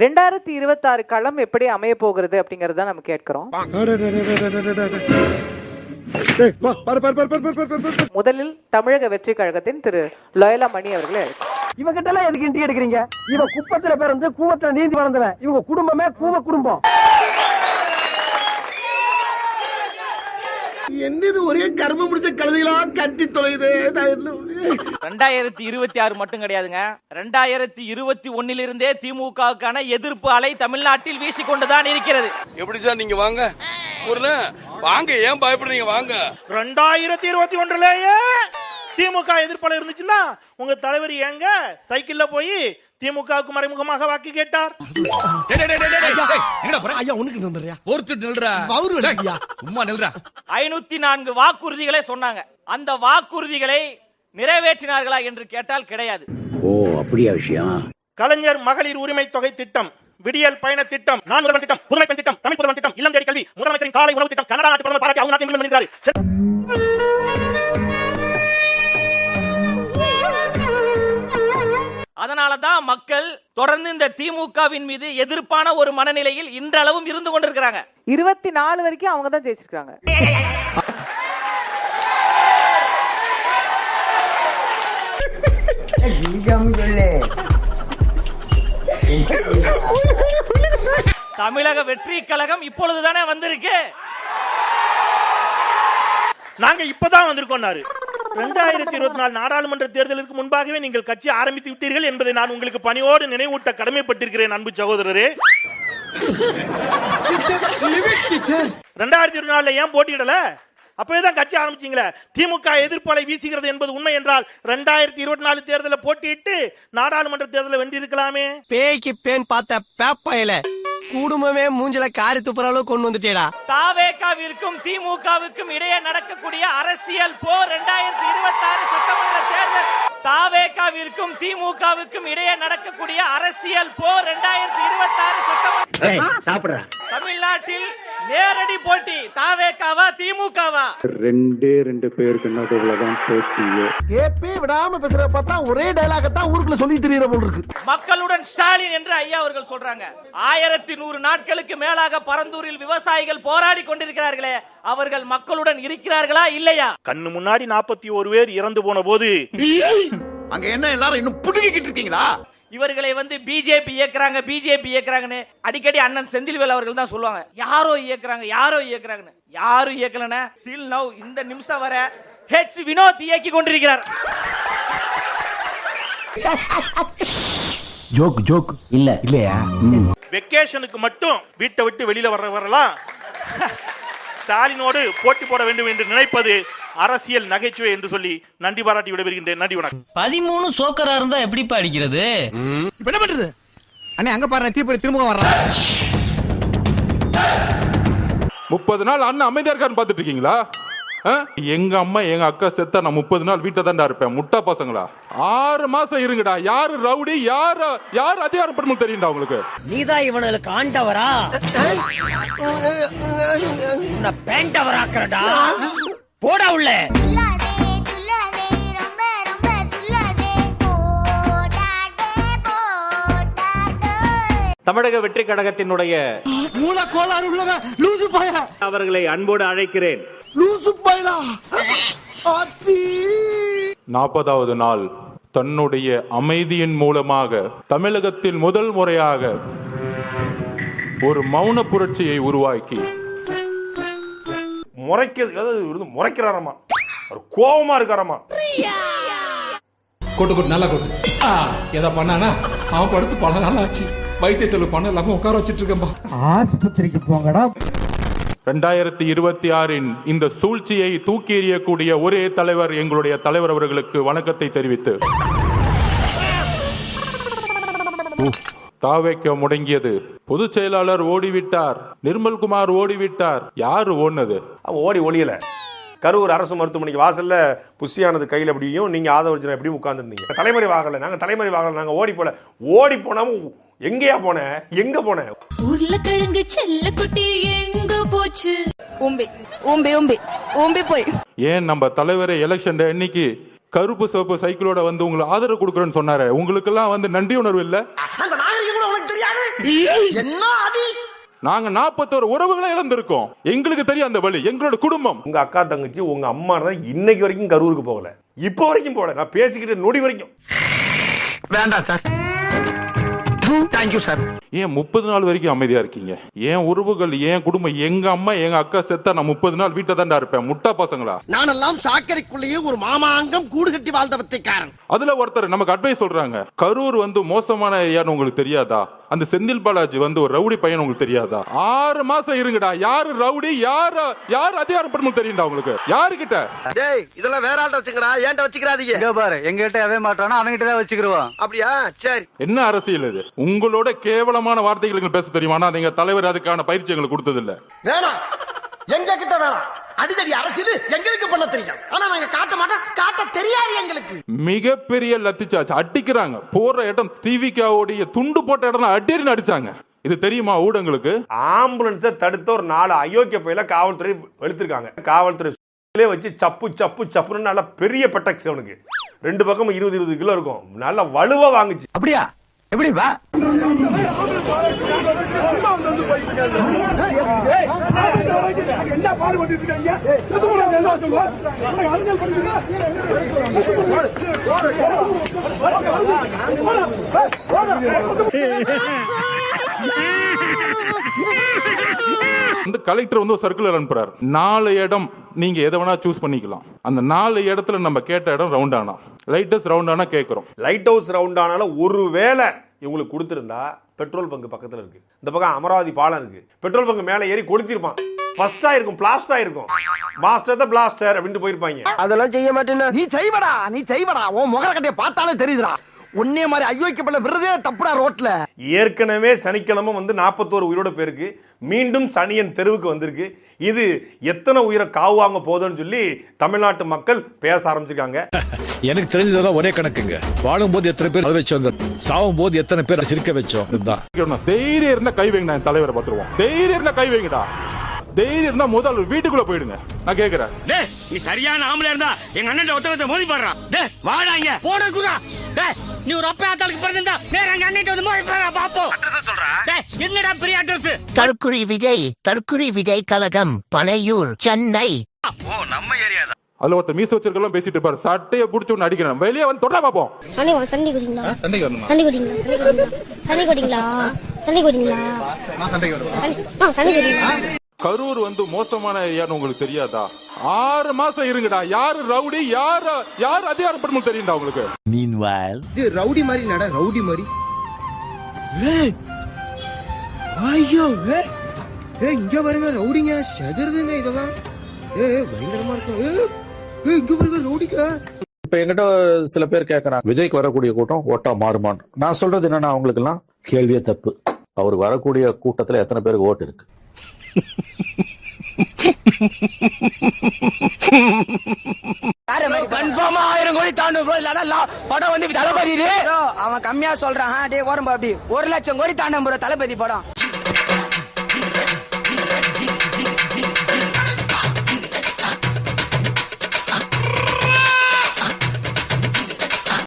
ரெண்டாயிரத்தி இருபத்தாறு களம் எப்படி அமைய போகிறது அப்படிங்கறத நம்ம கேட்கிறோம். முதலில் தமிழக வெற்றி கழகத்தின் திரு லோயலா மணி அவர்களை. இவங்கிட்ட எல்லாம் எதுக்கு இன்டி எடுக்கிறீங்க இவன் குப்பத்துல பிறந்து கூவத்துல நீந்தி வளர்ந்தவன். இவங்க குடும்பமே கூவ குடும்பம். என்ன இது ஒரே கர்ம முடிச்ச கழுதைகளா கட்டி தொலையுது? நான் என்ன- ரெண்டாயிரத்தி இருபத்தி ஆறு மட்டும் கிடையாதுங்க. ரெண்டாயிரத்தி இருபத்தி ஒன்னிலிருந்தே திமுகவுக்கான எதிர்ப்பு அலை தமிழ்நாட்டில் வீசிக்கொண்டுதான் இருக்கிறது. எப்படி சார் நீங்க வாங்க? ஒரு வாங்க ஏன் பயப்படுறீங்க? வாங்க. ரெண்டாயிரத்தி இருபத்தி ஒன்றுலயே திமுக எதிர்ப்பாளர் இருந்துச்சுன்னா உங்க தலைவர் எங்க? சைக்கிள்ல போய் திமுகவுக்கு மறைமுகமாக வாக்கு கேட்டார். ஐநூத்தி நான்கு வாக்குறுதிகளை சொன்னாங்க. அந்த வாக்குறுதிகளை நிறைவேற்றினார்களா என்று கேட்டால் கிடையாது. ஓ அப்படியா விஷயம்? கலைஞர் மகளிர் உரிமை தொகை திட்டம் விடியல் பயண திட்டம் நான் முதல்வன் திட்டம் புதுமை பெண் திட்டம் தமிழ் புதுவன் திட்டம் இளம் தேடி கல்வி முதலமைச்சரின் காலை உணவு திட்டம் கனடா நாட்டு பிரதமர் பாராட்டி அவங்க நாட்டில் அதனால தான் மக்கள் தொடர்ந்து இந்த திமுகவின் மீது எதிர்ப்பான ஒரு மனநிலையில் இன்றளவும் இருந்து கொண்டிருக்கிறாங்க. இருபத்தி நாலு வரைக்கும் அவங்க தான் ஜெயிச்சிருக்காங்க. தமிழக வெற்றி கழகம் இப்பொழுதுதானே வந்திருக்கு? நாங்க இப்பதான் வந்திருக்கோம்னாரு. ரெண்டாயிரத்தி இருபத்தி நாலு நாடாளுமன்ற தேர்தலுக்கு முன்பாகவே நீங்கள் கட்சி ஆரம்பித்து விட்டீர்கள் என்பதை நான் உங்களுக்கு பணியோடு நினைவூட்ட கடமைப்பட்டிருக்கிறேன் அன்பு சகோதரரே. ரெண்டாயிரத்தி இருபத்தி நாலுல ஏன் போட்டியிடல? அப்பவே தான் கட்சி ஆரம்பிச்சீங்களே. திமுக எதிர்ப்பலை வீசுகிறது என்பது உண்மை என்றால் ரெண்டாயிரத்தி இருபத்தி நாலு தேர்தலில் போட்டியிட்டு நாடாளுமன்ற தேர்தலை வென்றிருக்கலாமே. பேய்க்கு பேன் பார்த்த பேப்பாயில குடும்பமே மூஞ்சில காரி துப்புற அளவு கொண்டு வந்துட்டேடா. தாவேகாவிற்கும் திமுகவுக்கும் இடையே நடக்கக்கூடிய அரசியல் போர் இரண்டாயிரத்தி இருபத்தி ஆறு சட்டமன்ற தேர்தல். தாவேகாவிற்கும் திமுகவுக்கும் இடையே நடக்கக்கூடிய அரசியல் போர் இரண்டாயிரத்தி இருபத்தி ஆறு சட்டமன்ற சாப்பிடுற. தமிழ்நாட்டில் நேரடி போட்டி தாவேகாவா திமுகவா? ரெண்டே ரெண்டு பேருக்கு நடுவுல தான் போட்டியே கேப்பே விடாம பேசுற பார்த்தா ஒரே டைலாக தான் ஊருக்குள்ள சொல்லி தெரியற போல் இருக்கு. மக்களுடன் ஸ்டாலின் என்று ஐயா அவர்கள் சொல்றாங்க. ஆயிரத்தி நூறு நாட்களுக்கு மேலாக பரந்தூரில் விவசாயிகள் போராடி கொண்டிருக்கிறார்களே அவர்கள் மக்களுடன் இருக்கிறார்களா இல்லையா? கண்ணு முன்னாடி நாற்பத்தி ஒரு பேர் இறந்து போன போது அங்க என்ன எல்லாரும் இன்னும் புடுங்கிக்கிட்டு இருக்கீங்களா? இவர்களை வந்து பிஜேபி இயக்குறாங்க பிஜேபி இயக்குறாங்கன்னு அடிக்கடி அண்ணன் செந்தில்வேல் அவர்கள் தான் சொல்லுவாங்க. யாரோ இயக்குறாங்க யாரோ இயக்குறாங்கன்னு. யாரும் இயக்கலனா ஸ்டில் நவ் இந்த நிமிஷம் வர ஹெச் வினோத் இயக்கி கொண்டிருக்கிறார். ஜோக் ஜோக் இல்ல. இல்லையா? வெக்கேஷனுக்கு மட்டும் வீட்டை விட்டு வெளியில வர்ற வரலாம். ஸ்டாலினோடு போட்டி போட வேண்டும் என்று நினைப்பது அரசியல் நகைச்சுவை என்று சொல்லி நன்றி பாராட்டி விடைபெறுகின்றேன். நன்றி வணக்கம். பதிமூணு சோக்கரா இருந்தா எப்படிப்பா அடிக்கிறது? இப்ப என்ன பண்றது? அண்ணே அங்க பாரு தீபுரி திரும்ப வர்றான் முப்பது நாள் அண்ணன் அமைதியா இருக்கான்னு பாத்துட்டு இருக்கீங்களா? எங்க அம்மா எங்க அக்கா செத்தா நான் முப்பது நாள் வீட்டை தான்டா இருப்பேன். முட்டா பசங்களா? ஆறு மாசம் இருங்கடா. யாரு ரவுடி? யாரு யாரு அதிகாரம் படமும் தெரியும்டா உங்களுக்கு? நீதான் இவனுக்கு ஆண்டவரா? உன்னை பேண்டவராக்குறடா. போடா உள்ள. தமிழக வெற்றி கழகத்தினுடைய மூல கோளாறு உள்ளவன் லூசு பாயா. அவர்களை அன்போடு அழைக்கிறேன். லூசு பாயலா. ஆத்தி. நாற்பதாவது நாள். தன்னுடைய அமைதியின் மூலமாக தமிழகத்தில் முதல் முறையாக ஒரு மௌன புரட்சியை உருவாக்கி. முறைக்கிறது அதாவது இவர் வந்து முறைக்கிறாராமா? அவர் கோபமா இருக்காராமா? கொட்டு கொட்டு நல்லா கொட்டு. ஆ, எதை பண்ணானா? அவன் படுத்து பல நாள் ஆச்சு. வைத்திய செலவு பண்ண இல்லாம உட்கார வச்சிட்டு இருக்கேன்பா. ஆஸ்பத்திரிக்கு போங்கடா. ரெண்டாயிரத்தி இருபத்தி ஆறின் இந்த சூழ்ச்சியை தூக்கி எறியக்கூடிய ஒரே தலைவர் எங்களுடைய தலைவர் அவர்களுக்கு வணக்கத்தை தெரிவித்து. தாவைக்க முடங்கியது. பொதுச் செயலாளர் ஓடிவிட்டார். நிர்மல்குமார் ஓடிவிட்டார். யாரு ஓடுனது? ஓடி ஒளியல. கரூர் அரசு மருத்துவமனைக்கு வாசல்ல புஷியானது கையில் அப்படியும் நீங்க ஆதவர்ஜனா எப்படியும் உட்கார்ந்துருந்தீங்க. தலைமறை வாகல நாங்க தலைமறை வாகல நாங்க ஓடி போல ஓடி போனாவும் எங்கேயா போன? எங்க போன? உருளைக்கிழங்கு செல்ல குட்டி எங்க போச்சு? ஊம்பி ஊம்பி ஊம்பி ஊம்பி போய். ஏன் நம்ம தலைவரை எலெக்ஷன் அன்னைக்கு கருப்பு சிவப்பு சைக்கிளோட வந்து உங்களுக்கு ஆதரவு கொடுக்குறேன்னு சொன்னாரு. உங்களுக்கெல்லாம் வந்து நன்றி உணர்வு இல்ல? அந்த நாகரிகம் கூட உனக்கு தெரியாது. என்ன அடி நாங்க நாற்பத்தோரு உறவுகளை இழந்திருக்கோம். எங்களுக்கு தெரியும் அந்த வழி எங்களோட குடும்பம். உங்க அக்கா தங்கச்சி உங்க அம்மா தான் இன்னைக்கு வரைக்கும் கரூருக்கு போகல. இப்போ வரைக்கும் போகல. நான் பேசிக்கிட்டு நொடி வரைக்கும். வேண்டாம் சார். தேங்க்யூ சார் ஏன் முப்பது நாள் வரைக்கும் அமைதியா இருக்கீங்க? ஏன் உறவுகள் ஏன் குடும்பம் எங்க அம்மா எங்க அக்கா செத்தா நான் முப்பது நாள் வீட்டை தான்டா இருப்பேன். முட்டா பசங்களா? நானெல்லாம் சாக்கடைக்குள்ளேயே ஒரு மாமாங்கம் கூடு கட்டி வாழ்ந்த வித்தைக்காரன். அதுல ஒருத்தர் நமக்கு அட்வைஸ் சொல்றாங்க. கரூர் வந்து மோசமான ஏன்னு உங்களுக்கு தெரியாதா? அந்த செந்தில் பாலாஜி வந்து ஒரு ரவுடி பையன் உங்களுக்கு தெரியாதா? ஆறு மாசம் இருங்கடா. யாரு ரவுடி? யாரு யாரு அதிகாரப்படும் தெரியும்டா உங்களுக்கு? யாருகிட்ட? டேய் இதெல்லாம் வேற ஆள்கிட்ட வச்சுக்கடா. ஏன்ட்ட வச்சுக்கிறாதீங்க? பாரு எங்க கிட்ட அவன் மாட்டானா அவன்கிட்ட தான் வச்சுக்கிருவான். அப்படியா? சரி. என்ன அரசியல் இது? உங்களோட கேவலமான வார்த்தைகள் எங்களுக்கு பேச தெரியுமா ஆனா நீங்க தலைவர் அதுக்கான பயிற்சி எங்களுக்கு கொடுத்தது இல்ல வேணாம். எங்க கிட்ட வேணாம். அடிதடி அரசியல் எங்களுக்கு பண்ண தெரியும். ஆனா நாங்க காட்ட மாட்டோம். காட்ட தெரியாது எங்களுக்கு. மிகப்பெரிய லத்திச்சாச்சு. அடிக்கிறாங்க. போற இடம் டிவிக்காவுடைய துண்டு போட்ட இடம் அடின்னு அடிச்சாங்க. இது தெரியுமா ஊடகங்களுக்கு? ஆம்புலன்ஸை தடுத்த ஒரு நாலு அயோக்கிய பையில காவல்துறை வெளுத்திருக்காங்க. காவல்துறை வச்சு சப்பு சப்பு சப்புன்னு நல்லா பெரிய பெட்டக்ஸ் அவனுக்கு. ரெண்டு பக்கமும் இருபது இருபது கிலோ இருக்கும். நல்லா வலுவா வாங்குச்சு. அப்படியா? எப்படி இந்த கலெக்டர் வந்து ஒரு சர்க்குலர் அனுப்புறாரு. நாலு இடம் நீங்க எதை வேணா சூஸ் பண்ணிக்கலாம். அந்த நாலு இடத்துல நம்ம கேட்ட இடம் ரவுண்ட் ஆனா. ஹவுஸ் ரவுண்ட் ஆனா கேட்கிறோம் லைட் ஹவுஸ் ரவுண்ட் ஆனாலும் ஒரு வேளை இவங்களுக்கு கொடுத்திருந்தா பெட்ரோல் பங்க் பக்கத்துல இருக்கு. இந்த பக்கம் அமராவதி பாலம் இருக்கு. பெட்ரோல் பங்க் மேலே ஏறி கொளுத்திருப்பான். ஃபர்ஸ்டா இருக்கும் பிளாஸ்டா இருக்கும் மாஸ்டர் த பிளாஸ்டர் அப்படின்ட்டு போயிருப்பாங்க. அதெல்லாம் செய்ய மாட்டேன்னா நீ செய்வடா நீ செய்வடா. உன் முகர கட்டைய பார்த்தாலே தெரியுதுடா. உன்னே மாதிரி ஐயோக்கப்பட விடுறதே தப்புடா ரோட்ல. ஏற்கனவே சனிக்கிழமை வந்து நாற்பத்தோரு உயிரோட பேருக்கு மீண்டும் சனியன் தெருவுக்கு வந்திருக்கு. இது எத்தனை உயிரை காவு வாங்க போகுதுன்னு சொல்லி தமிழ்நாட்டு மக்கள் பேச ஆரம்பிச்சிருக்காங்க. எனக்கு தெரிஞ்சதெல்லாம் ஒரே கணக்குங்க. வாழும்போது எத்தனை பேர் வச்சோங்க சாவும் போது எத்தனை பேர் சிரிக்க வச்சோம்? தைரியம் இருந்தா கை வைங்க தலைவரை பார்த்துருவோம். தைரியம் இருந்தா கை வைங்கடா. தைரியம் இருந்தா முதல் வீட்டுக்குள்ள போயிடுங்க. நான் கேக்குறேன். டேய் நீ சரியான ஆம்பளை இருந்தா எங்க அண்ணன் ஒருத்தவத்த மோதி பாடுறா. டேய் வாடா இங்க. போட குறா டேய் நீ ஒரு அப்பா ஆத்தாளுக்கு பிறந்திருந்தா நேர எங்க அண்ணன் வந்து மோதி பாடுறா பாப்போம் டேய் என்னடா பெரிய அட்ரஸ் தற்குறி விஜய் தற்குறி விஜய் கழகம் பனையூர் சென்னை. அதுல ஒருத்தர் மீச வச்சிருக்கலாம் பேசிட்டு இருப்பாரு. சட்டையை புடிச்சு ஒண்ணு அடிக்கிறேன். வெளியே வந்து தொடர பாப்போம். சண்டை சண்டை குடிங்களா சண்டை குடிங்களா சண்டை குடிங்களா சண்டை குடிங்களா சண்டை குடிங்களா சண்டை குடிங்களா கரூர் வந்து மோசமான ஏன்னு உங்களுக்கு தெரியாதா? ஆறு மாசம் இருங்கடா. யாரு ரவுடி? யாரு யாரு அதிகாரப்படும் தெரியும்டா உங்களுக்கு? ரவுடி மாதிரி நட ரவுடி மாதிரி. ஐயோ ஏ இங்க பாருங்க ரவுடிங்க செதறதுங்க இதெல்லாம். ஏ பயங்கரமா இருக்கும் ஏ இங்க பாருங்க ரவுடிங்க. இப்ப என்கிட்ட சில பேர் கேக்குறாங்க விஜய்க்கு வரக்கூடிய கூட்டம் ஓட்டா மாறுமான்னு. நான் சொல்றது என்னன்னா அவங்களுக்கு எல்லாம் கேள்வியே தப்பு. அவருக்கு வரக்கூடிய கூட்டத்துல எத்தனை பேருக்கு ஓட்டு இருக்கு? கன்ஃபார்மா ஆயிரம் கோடி தாண்டும் ப்ரோ இல்லனா படம் வந்து தளபதி அவன் கம்மியா சொல்றான். டே ஓரம் அப்படி. ஒரு லட்சம் கோடி தாண்டும் ப்ரோ தளபதி படம்.